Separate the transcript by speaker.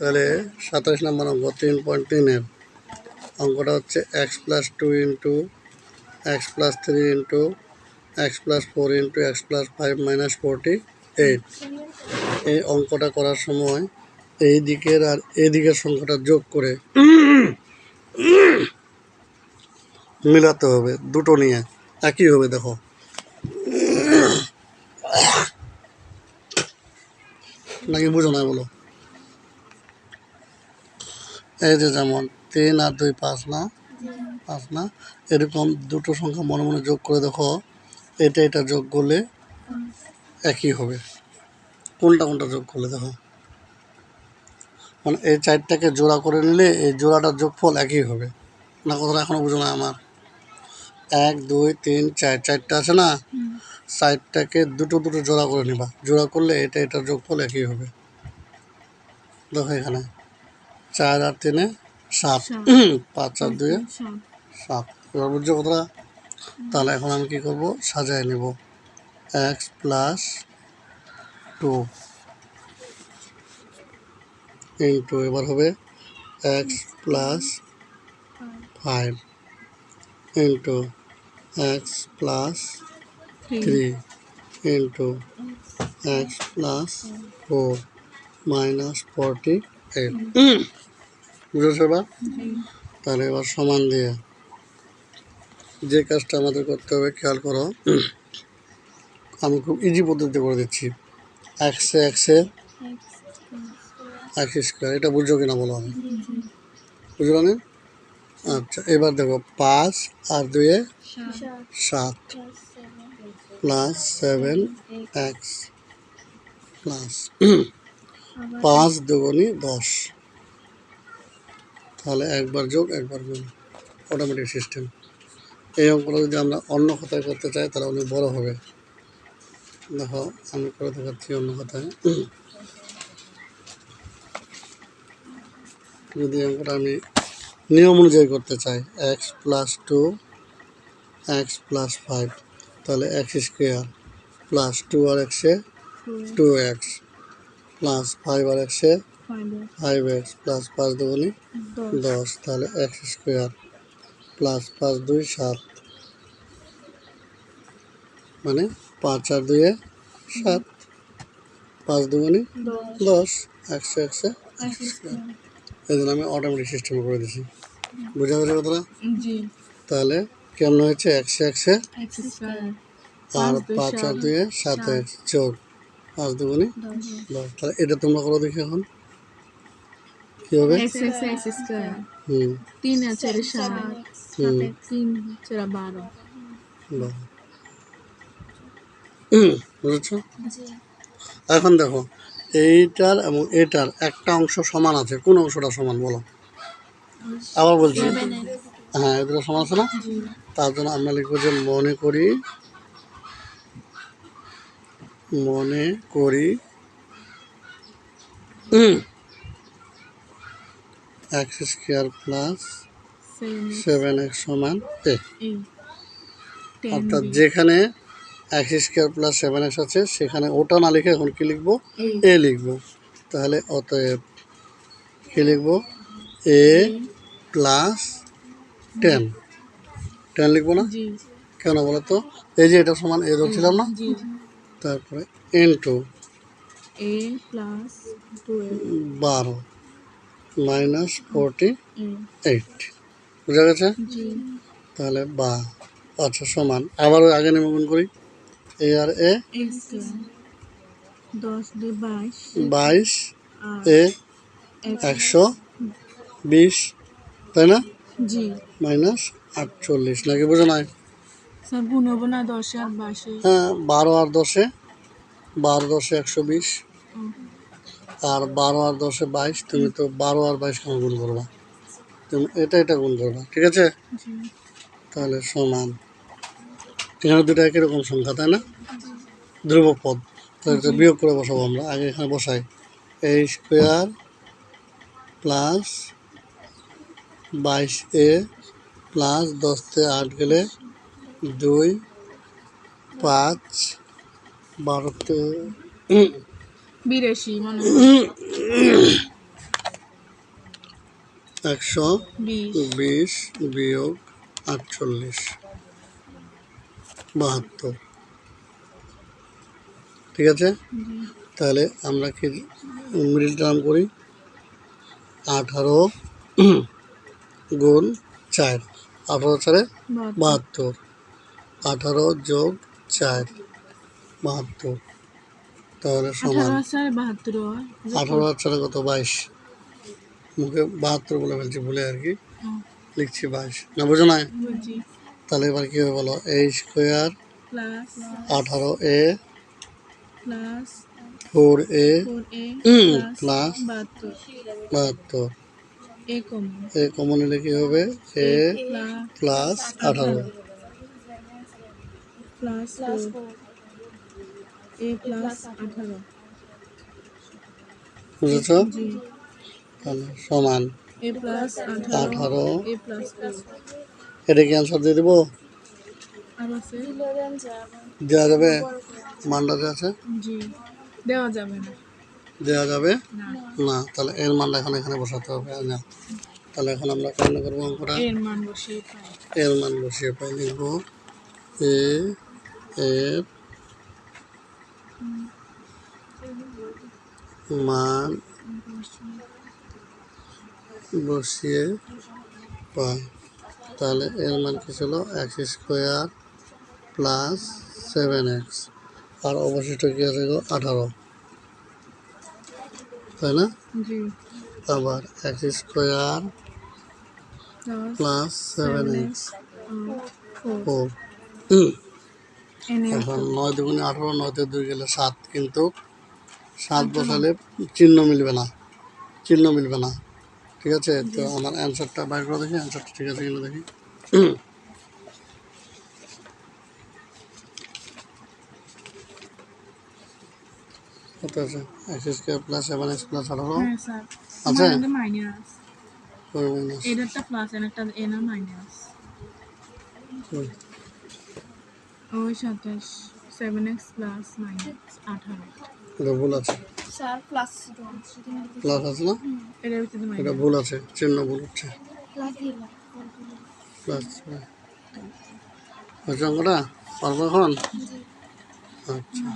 Speaker 1: তাহলে সাতাশ নম্বর অঙ্ক, তিন পয়েন্ট তিনের। অঙ্কটা হচ্ছে x plus two into x plus three into x plus four into x plus five minus forty eight এই অঙ্কটা করার সময় এই দিকের আর এই দিকের সংখ্যাটা যোগ করে মিলাতে হবে, দুটো নিয়ে। একই হবে, দেখো। নাকি বুঝো না বলো? এই যে যেমন তিন আর দুই পাঁচ না? পাঁচ না? এরকম দুটো সংখ্যা মনে মনে যোগ করে দেখো। এটা এটা যোগ করলে একই হবে। কোনটা কোনটা যোগ করলে দেখো। মানে এই চারটাকে জোড়া করে নিলে এই জোড়াটার যোগফল একই হবে। না, কথাটা এখনও বুঝো না আমার। এক, দুই, তিন, চার, চারটা আছে না? চারটাকে দুটো দুটো জোড়া করে নিবা। জোড়া করলে এটা এটার যোগফল একই হবে। দেখো এখানে। চার আর তিনে সাত। পাঁচ আর দুয়ে
Speaker 2: সাত।
Speaker 1: এবার বুঝছ কথাটা? তাহলে এখন আমি কি করব? সাজায় নেব। এক্স প্লাস টু ইন্টু এবার হবে x plus five into x plus three into x plus four minus forty বুঝেছ এবার তাহলে এবার সমান দিয়ে যে কাজটা আমাদের করতে হবে খেয়াল করো। আমি খুব ইজি পদ্ধতিতে করে দিচ্ছি। একশে একশে এক স্কোয়ার এটা বুঝছ কিনা বলো আমি? বুঝলো না আচ্ছা এবার দেখো পাঁচ আর দুয়ে সাত। প্লাস সেভেন এক্স প্লাস পাঁচ দুগুণি দশ। তাহলে একবার যোগ একবার গুণ অটোমেটিক সিস্টেম এই অঙ্কটা যদি আমরা অন্য কথায় করতে চাই তাহলে অনেক বড় হবে। দেখো আমি করে দেখাচ্ছি অন্য কথায়। যদি অঙ্কটা আমি নিয়ম অনুযায়ী করতে চাই x plus two x plus five তাহলে এক্স স্কোয়ার প্লাস টু আর এক্সে টু এক্স প্লাস ফাইভ আর এক্সে
Speaker 2: ফাইভ
Speaker 1: এক্স প্লাস পাঁচ দুগুণি
Speaker 2: দশ।
Speaker 1: তাহলে এক্স স্কোয়ার প্লাস পাঁচ দুই সাত। মানে পাঁচ আর দুয়ে সাত। পাঁচ দুগুণি
Speaker 2: দশ।
Speaker 1: একশো একশো এই জন্য আমি অটোমেটিক সিস্টেম করে দিছি। বুঝা গেছে কথাটা? তাহলে কেমন হয়েছে? একশো একশো। আর পাঁচ আর দুয়ে সাত
Speaker 2: সাত।
Speaker 1: এক্স যোগ পাঁচ দুগুণি
Speaker 2: দশ।
Speaker 1: তাহলে এটা তোমরা করো দেখি এখন। কী হবে? হুম।
Speaker 2: তিন আর চারে সাত তিন চারা বারো।
Speaker 1: বুঝেছ? এখন দেখো এইটার এবং এটার একটা অংশ সমান আছে। কোন অংশটা সমান বলো? আবার বলছি। হ্যাঁ এগুলো সমান আছে না? তার জন্য আমরা লিখব যে মনে করি মনে করি। X square plus
Speaker 2: seven
Speaker 1: x সমান এ অর্থাৎ যেখানে x square plus seven x আছে সেখানে ওটা না লিখে এখন কি লিখব? এ লিখব। তাহলে অতএব কি লিখব? এ প্লাস টেন টেন লিখব না? কেন বলো তো? এই যে এটা সমান এ ধরছিলাম না?
Speaker 2: জি।
Speaker 1: তারপরে এন টু
Speaker 2: এ প্লাস
Speaker 1: বারো মাইনাস ফোরটি
Speaker 2: এইট
Speaker 1: বুঝা গেছে? তাহলে বা আচ্ছা সমান। আবার ওই আগে নিমন্ত্রণ করি। এ আর এ
Speaker 2: বাইশ।
Speaker 1: এ একশো বিশ তাই না? মাইনাস আটচল্লিশ। নাকি বুঝো নাই? হ্যাঁ বারো আর দশে বারো দশে একশো বিশ। আর বারো আর দশে বাইশ তুমি তো বারো আর বাইশ কেন গুণ করবা তুমি এটা এটা গুণ করবা ঠিক আছে? তাহলে সমান। এখানে দুটো একই রকম সংখ্যা তাই না? ধ্রুব পদ। তাহলে বিয়োগ করে বসাবো আমরা। আগে এখানে বসাই। এ স্কোয়ার প্লাস বাইশ এ প্লাস দশতে আট গেলে দুই পাঁচ বারোতে।
Speaker 2: বিরাশি মানে
Speaker 1: একশো
Speaker 2: বিশ।
Speaker 1: বিয়োগ আটচল্লিশ। বাহাত্তর। ঠিক আছে? তাহলে আমরা কি মিডিল টার্ম করি? আঠারো গুণ চার। আঠারো চারে
Speaker 2: বাহাত্তর।
Speaker 1: আঠারো যোগ চার বাহাত্তর। তাহলে সমান
Speaker 2: আঠারো হয়
Speaker 1: আর চারে কত? বাইশ। মুখে বাহাত্তর বলে ফেলছি ভুলে আর কি। লিখছি বাইশ। না বুঝো না তাহলে এবার কী হবে বলো? এই স্কোয়ার আঠারো এ ফোর এ
Speaker 2: প্লাস বাহাত্তর। এ কম
Speaker 1: এ কমন নিলে কী হবে এ
Speaker 2: প্লাস
Speaker 1: আঠারো।
Speaker 2: প্লাস এ প্লাস আঠারো।
Speaker 1: বুঝেছ? সমান।
Speaker 2: আঠারো।
Speaker 1: এটা কি অ্যান্সার দিয়ে দেবো? দেওয়া যাবে? মানটা যে আছে?
Speaker 2: জি। দেওয়া যাবে না।
Speaker 1: দেওয়া যাবে?
Speaker 2: না।
Speaker 1: না তাহলে এর মানটা এখন এখানে বসাতে হবে না। তাহলে এখন আমরা কেন করব অঙ্কটা?
Speaker 2: এর মান বসিয়ে পাই।
Speaker 1: এর মান বসিয়ে পাই লিখব এ এর মান বসিয়ে পাই। তাহলে এর মান কি ছিল? X square plus seven x আর অবশিষ্ট কি আছে গো? আঠারো। তাই না? আবার x square
Speaker 2: plus
Speaker 1: seven x
Speaker 2: four
Speaker 1: এখন নয় দুগুণে আঠারো নয়তে দুই গেলে সাত কিন্তু সাত বসালে চিহ্ন মিলবে না চিহ্ন মিলবে না। ঠিক আছে? তো আমার অ্যান্সারটা বাইর করে দেখি অ্যান্সারটা ঠিক আছে কিনা দেখি। কত আছে? X square plus seven x plus আঠারো। আছে?
Speaker 2: মাইনাস
Speaker 1: ফোর মাইনাস
Speaker 2: এটারটা প্লাস এনারটা এনা মাইনাস ওই সাতাশ সেভেন এক্স প্লাস মাইনাস আঠারো।
Speaker 1: এটা ভুল আছে।
Speaker 3: স্যার প্লাস
Speaker 1: প্লাস আছে। না?
Speaker 2: ভিতরে
Speaker 1: এটা ভুল আছে চিহ্ন ভুল হচ্ছে।
Speaker 3: প্লাস
Speaker 1: আচ্ছা অঙ্কটা? পারব এখন? আচ্ছা।